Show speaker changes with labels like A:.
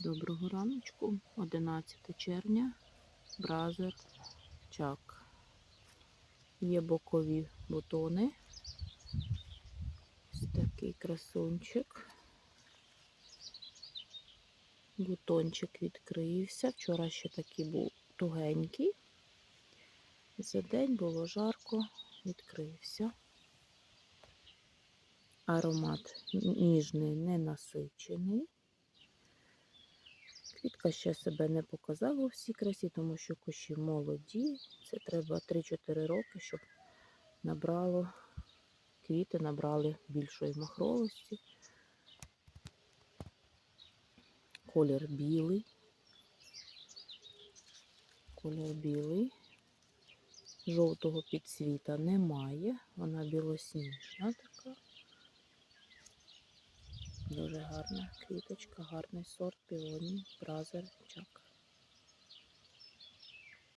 A: Доброго раночку, 11 червня, бразер чак. Є бокові бутони. Ось такий красунчик. Бутончик відкрився. Вчора ще такий був тугенький. За день було жарко, відкрився. Аромат ніжний, ненасичений. Квітка ще себе не показала у всій красі, тому що кущі молоді. Це треба 3-4 роки, щоб набрало квіти, набрали більшої махровості. Колір білий. Колір білий. Жовтого підсвіта немає. Вона білосніжна така. Дуже гарна квіточка, гарний сорт пілоні, бразер, чак.